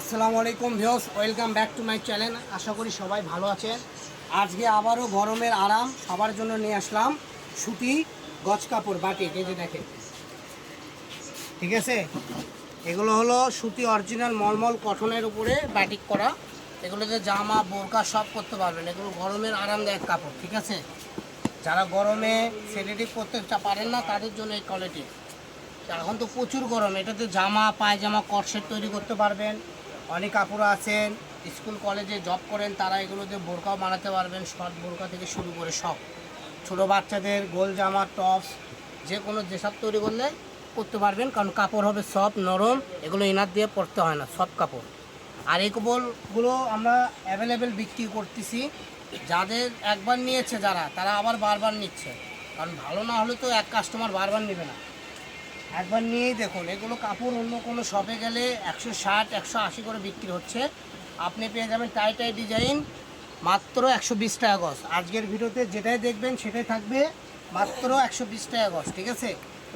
আসসালামু আলাইকুম views welcome back to my channel. আশা করি সবাই ভালো আছেন। আজকে আবারও গরমের আরাম, সবার জন্য নিয়ে আসলাম সুতি গজ কাপড় বাটি যে দেখেন। ঠিক আছে? এগুলো হলো সুতি অরিজিনাল মলমল কঠনের উপরে বাটিক করা। এগুলোতে জামা, বোরকা সব করতে পারবেন। এগুলো গরমের আরামদায়ক কাপড়, ঠিক আছে? যারা গরমে সেনেটিভ করতে পারেন না, তাদের জন্য এই কোয়ালিটি। এখন তো প্রচুর গরম, এটাতে জামা, পায়জামা, কটসেট তৈরি করতে পারবেন। অনেক কাপড় আছেন, স্কুল, কলেজে জব করেন, তারা এগুলোতে বোরকাও বানাতে পারবেন শর্ট বোরকা থেকে শুরু করে সব। ছোটো বাচ্চাদের গোল জামা টপস যে কোনো যেসব তৈরি করলে করতে পারবেন, কারণ কাপড় হবে সব নরম, এগুলো ইনার দিয়ে পরতে হয় না সব কাপড়। আর এই কাপড়গুলো আমরা অ্যাভেলেবেল বিক্রি করতেছি। যাদের একবার নিয়েছে যারা, তারা আবার বারবার নিচ্ছে। কারণ ভালো না হলে তো এক কাস্টমার বারবার নেবে না। একবার নিয়েই দেখুন এগুলো কাপড় অন্য কোনো শপে গেলে একশো ষাট একশো আশি করে বিক্রি হচ্ছে। আপনি পেয়ে যাবেন টাই টাই ডিজাইন মাত্র একশো বিশ টাকা গজ আজকের ভিডিওতে যেটাই দেখবেন সেটাই থাকবে মাত্র একশো বিশ টাকা গজ ঠিক আছে?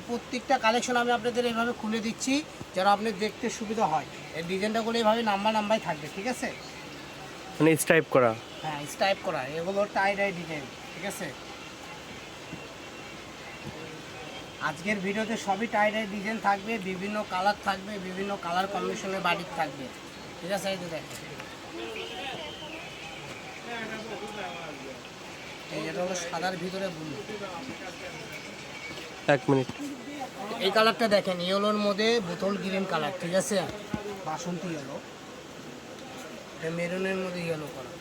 প্রত্যেকটা কালেকশন আমি আপনাদের এইভাবে খুলে দিচ্ছি যেন আপনি দেখতে সুবিধা হয়। এই ডিজাইনটাগুলো এইভাবে নাম্বার নাম্বারই থাকবে ঠিক আছে? মানে স্টাইপ করা। হ্যাঁ স্টাইপ করা এগুলো টাই টাই ডিজাইন ঠিক আছে? আজকের ভিডিওতে সবই টাইডাই ডিজাইন থাকবে বিভিন্ন কালার থাকবে বিভিন্ন কালার কম্বিনেশনের বাটিক থাকবে। ঠিক আছে এই দেখ। এটা হলো সাদার ভিতরে ব্লু এক মিনিট। এই কালারটা দেখেন ইয়েলোর মধ্যে বোতল গ্রিন কালার ঠিক আছে? বাসন্তী ইয়েলো এটা মেরুনের মধ্যে ইয়েলো কালার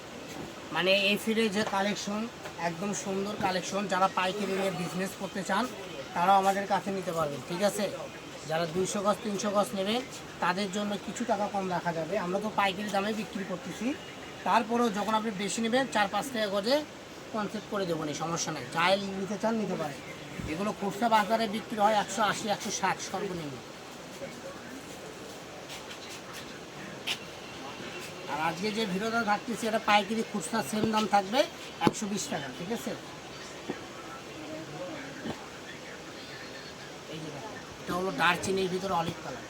মানে এই ফিরে যে কালেকশন একদম সুন্দর কালেকশন যারা পাইকারি নিয়ে বিজনেস করতে চান তারাও আমাদের কাছে নিতে পারবেন ঠিক আছে? যারা দুইশো গজ, তিনশো গজ নেবেন তাদের জন্য কিছু টাকা কম রাখা যাবে। আমরা তো পাইকারি দামে বিক্রি করতেছি। তারপরেও যখন আপনি বেশি নেবেন, চার পাঁচ টাকা গজে কনসেপ্ট করে দেবো নি সমস্যা নেই। যাই নিতে চান, নিতে পারেন। এগুলো খুচরা বাজারে বিক্রি হয় একশো আশি, একশো ষাট সর্বনিম্ন। আর আজকে যে ভিডিওটা থাকতেছে এটা পাইকারি খুচরা সেম দাম থাকবে একশো বিশ টাকা, ঠিক আছে এই যে দেখো, এটা হলো দারচিনির ভিতরে অলিভ কালার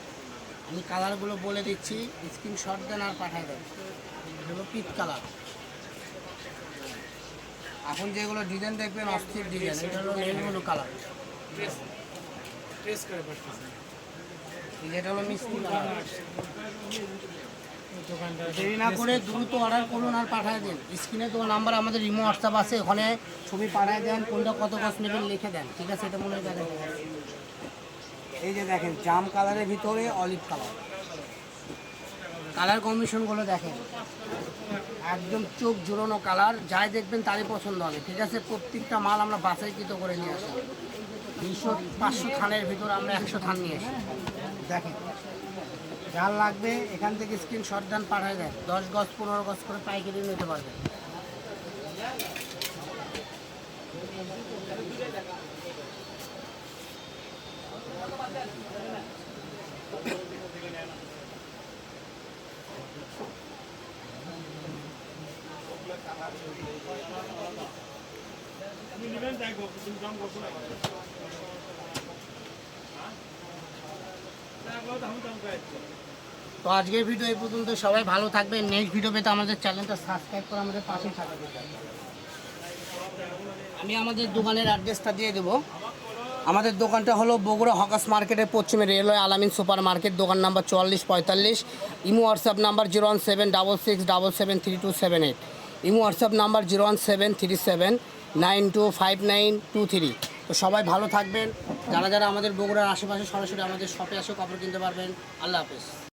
আমি কালারগুলো বলে দিচ্ছি স্ক্রিনশট দেন আর পাঠাই দেন। এটা হলো পিট কালার এখন যেগুলো ডিজাইন দেখবেন অস্থির ডিজাইন এটা হলো নীলগুলো কালার এটা হলো মিষ্টি কালার দেরি না করে দ্রুত অর্ডার করুন আর পাঠিয়ে দিন। স্ক্রিনে তো নাম্বার আমাদের রিমো হোয়াটসঅ্যাপ আছে। ওখানে ছবি পাঠিয়ে দেন কোনটা কত কষ্ট নেবেন লিখে দেন। ঠিক আছে এটা মনে হয় এই যে দেখেন, জাম কালারের ভিতরে অলিভ কালার। কালার কম্বিনেশনগুলো দেখেন। একদম চোখ জোড়ানো কালার, যাই দেখবেন তারই পছন্দ হবে, ঠিক আছে? প্রত্যেকটা মাল আমরা বাছাইকৃত করে নিয়ে আসি। দুশো পাঁচশো থানের ভিতরে আমরা একশো থান নিয়ে আসি। দেখেন, যার লাগবে এখান থেকে স্ক্রিনশট দেন, পাঠায় দেন। দশ গজ, পনেরো গজ করে পাইকারি নিতে পারবেন। তো আজকের ভিডিও এই পর্যন্ত। সবাই ভালো থাকবে নেক্সট ভিডিও পেতে আমাদের চ্যানেলটা সাবস্ক্রাইব করে আমাদের পাশে থাকবে আমি আমাদের দোকানের অ্যাড্রেসটা দিয়ে দেবো। আমাদের দোকানটা হলো বগুড়া হকাস মার্কেটের পশ্চিমে রেলওয়ে আলামিন সুপার মার্কেট দোকান নাম্বার চুয়াল্লিশ পঁয়তাল্লিশ, imo WhatsApp number zero one seven double six double seven three two seven eight. Imo WhatsApp number zero one seven three seven nine two five nine two three. তো সবাই ভালো থাকবেন। যারা যারা আমাদের বগুড়ার আশেপাশে সরাসরি আমাদের শপে আসে কাপড় কিনতে পারবেন। আল্লাহ হাফেজ।